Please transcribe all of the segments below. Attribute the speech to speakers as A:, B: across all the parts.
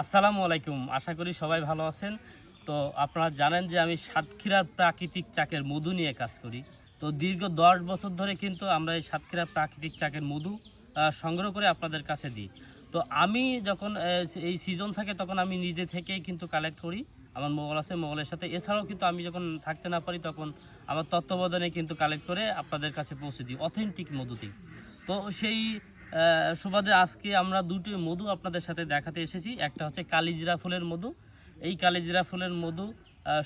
A: আসসালামু আলাইকুম। আশা করি সবাই ভালো আছেন। তো আপনারা জানেন যে আমি সাতক্ষীরার প্রাকৃতিক চাকের মধু নিয়ে কাজ করি। তো দীর্ঘ দশ বছর ধরে কিন্তু আমরা এই সাতক্ষীরার প্রাকৃতিক চাকের মধু সংগ্রহ করে আপনাদের কাছে দিই। তো আমি যখন এই সিজন থাকে তখন আমি নিজে থেকেই কিন্তু কালেক্ট করি। আমার মোবাইল আছে মোবাইলের সাথে। এছাড়াও কিন্তু আমি যখন থাকতে না পারি তখন আমার তত্ত্বাবধানে কিন্তু কালেক্ট করে আপনাদের কাছে পৌঁছে দিই। অথেন্টিক মধুটি। তো সেই সুবাদে আজকে আমরা দুটি মধু আপনাদের সাথে দেখাতে এসেছি। একটা হচ্ছে কালিজিরা ফুলের মধু। এই কালিজিরা ফুলের মধু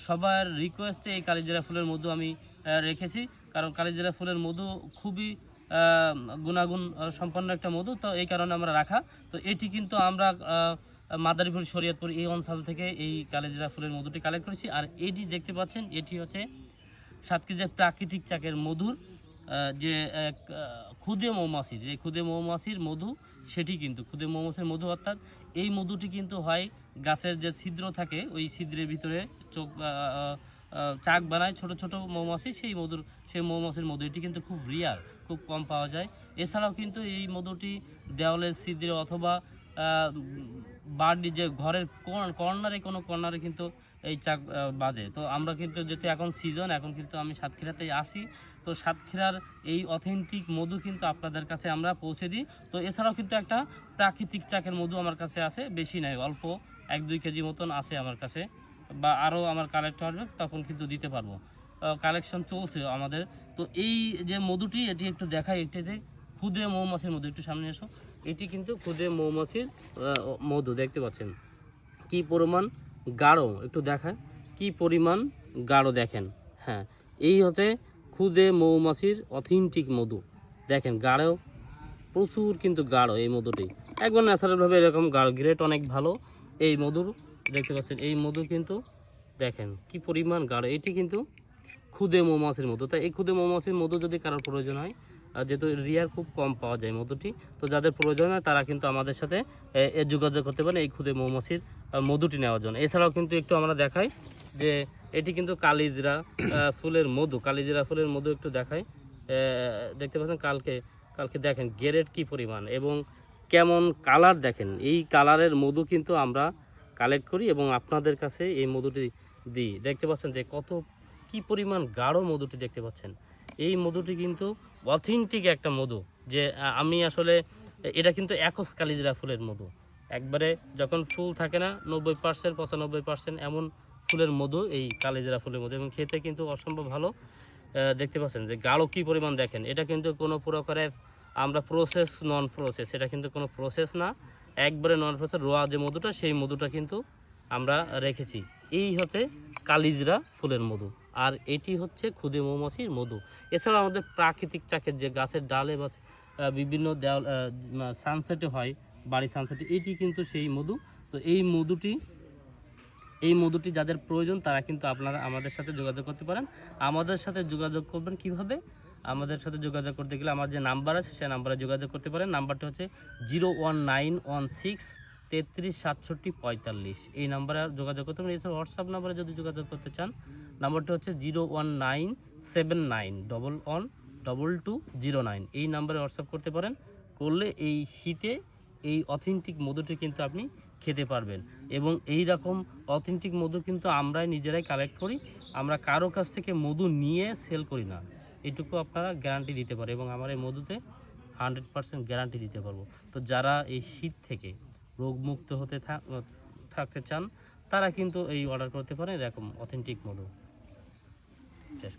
A: সবার রিকোয়েস্টে এই কালিজিরা ফুলের মধু আমি রেখেছি। কারণ কালিজিরা ফুলের মধু খুবই গুণাগুণ সম্পন্ন একটা মধু। তো এই কারণে আমরা রাখা। তো এটি কিন্তু আমরা মাদারীপুর, শরীয়তপুর এই অঞ্চল থেকে এই কালিজিরা ফুলের মধুটি কালেক্ট করেছি। আর এটি দেখতে পাচ্ছেন, এটি হচ্ছে সাতক্ষীরার প্রাকৃতিক চাকের মধুর যে এক, ক্ষুদে মৌমাছি যে ক্ষুদে মৌমাছির মধু সেটি কিন্তু ক্ষুদে মৌমাছির মধু অর্থাৎ এই মধুটি কিন্তু হয় গাছের যে ছিদ্র থাকে ওই ছিদ্রের ভিতরে চোখ চাক বানায় ছোট ছোট মৌমাছি সেই মধুর সেই মৌমাছির মধু। এটি কিন্তু খুব রিয়ার খুব কম পাওয়া যায়। এছাড়াও কিন্তু এই মধুটি দেওয়ালের ছিদ্রে অথবা বাড়ি যে ঘরের কর্নারে কোনো কর্নারে কিন্তু এই চাক বাঁধে। তো আমরা কিন্তু যেহেতু এখন সিজন এখন কিন্তু আমি সাতক্ষীরাতেই আসি। তো সাতক্ষীরার এই অথেন্টিক মধু কিন্তু আপনাদের কাছে আমরা পৌঁছে দিই। তো এছাড়াও কিন্তু একটা প্রাকৃতিক চাকের মধু আমার কাছে আছে, বেশি নাই, অল্প এক দুই কেজি মতন আছে আমার কাছে। বা আরও আমার কালেক্ট হবে তখন কিন্তু দিতে পারব। কালেকশন চলছে আমাদের। তো এই যে মধুটি, এটি একটু দেখাই এটিতে ক্ষুদে মৌমাছির মধু, একটু সামনে এসো। এটি কিন্তু ক্ষুদে মৌমাছির মধু, দেখতে পাচ্ছেন। কি পরিমাণ গাঢ়, একটু দেখায়। কি পরিমাণ গাঢ় দেখেন। হ্যাঁ এই হচ্ছে ক্ষুদে মৌমাছির অথেন্টিক মধু। দেখেন গাঢ়, প্রচুর কিন্তু গাঢ় এই মধুটি। একবার ন্যাচারালভাবে এরকম গাঢ় গ্রেট অনেক ভালো এই মধুর, দেখতে পাচ্ছেন এই মধু কিন্তু, দেখেন কি পরিমাণ গাঢ়। এটি কিন্তু ক্ষুদে মৌমাছির মধু। তাই এই ক্ষুদে মৌমাছির মধু যদি কারোর প্রয়োজন হয় যেহেতু রিয়ার খুব কম পাওয়া যায় মধুটি, তো যাদের প্রয়োজন হয় তারা কিন্তু আমাদের সাথে যোগাযোগ করতে পারেন এই ক্ষুদে মৌমাছির মধুটি নেওয়ার জন্য। এছাড়াও কিন্তু একটু আমরা দেখাই যে এটি কিন্তু কালিজিরা ফুলের মধু, কালিজিরা ফুলের মধু একটু দেখাই। দেখতে পাচ্ছেন কালকে কালকে দেখেন গেরেট কি পরিমাণ এবং কেমন কালার দেখেন। এই কালারের মধু কিন্তু আমরা কালেক্ট করি এবং আপনাদের কাছে এই মধুটি দিই। দেখতে পাচ্ছেন যে কত, কি পরিমাণ গাঢ় মধুটি দেখতে পাচ্ছেন। মধুটি কিন্তু অথেন্টিক একটা মধু, যে আমি আসলে, এটা কিন্তু একস কালিজিরা ফুলের মধু। একবারে যখন ফুল থাকে না, নব্বই পার্সেন্ট পঁচানব্বই পার্সেন্ট এমন ফুলের মধু এই কালিজিরা ফুলের মধু, এবং খেতে কিন্তু অসম্ভব ভালো। দেখতে পাচ্ছেন যে, গাঢ় কী পরিমাণ দেখেন, এটা কিন্তু কোনো প্রকারের আমরা প্রসেস নন প্রসেস এটা কিন্তু কোনো প্রসেস না। একবারে নন প্রসেস রোয়া যে মধুটা, সেই মধুটা কিন্তু আমরা রেখেছি। এই হচ্ছে কালিজরা ফুলের মধু। আর এটি হচ্ছে ক্ষুদে মৌমাছির মধু। এছাড়া আমাদের প্রাকৃতিক চাকের যে গাছের ডালে বা বিভিন্ন দেওয়াল সানসেটে হয় বাড়ি সানসেটে এটি কিন্তু সেই মধু। তো এই মধুটি এই মধুটি যাদের প্রয়োজন, তারা কিন্তু আপনারা আমাদের সাথে যোগাযোগ করতে পারেন। আমাদের সাথে যোগাযোগ করবেন কীভাবে? আমাদের সাথে যোগাযোগ করতে গেলে আমার যে নাম্বার আছে, সেই নাম্বারে যোগাযোগ করতে পারেন। নাম্বারটি হচ্ছে zero one nine one six তেত্রিশ সাতষট্টি পঁয়তাল্লিশ। এই নাম্বারে যোগাযোগ করতে পারেন। এছাড়া হোয়াটসঅ্যাপ নাম্বারে যদি যোগাযোগ করতে চান নাম্বারটি হচ্ছে zero one nine seven nine double one double two zero nine. এই নাম্বারে হোয়াটসঅ্যাপ করতে পারেন, করলে এই শীতে এই অথেন্টিক মধুটি কিন্তু আপনি খেতে পারবেন। এবং এই রকম অথেন্টিক মধু কিন্তু আমরাই নিজেরাই কালেক্ট করি। আমরা কারও কাছ থেকে মধু নিয়ে সেল করি না। এটুকু আপনারা গ্যারান্টি দিতে পারে এবং আমার এই মধুতে হান্ড্রেড পার্সেন্ট গ্যারান্টি দিতে পারব। তো যারা এই শীত থেকে রোগমুক্ত হতে থাক- থাকতে চান, তারা কিন্তু এই অর্ডার করতে পারেন এরকম অথেন্টিক মধু। শেষ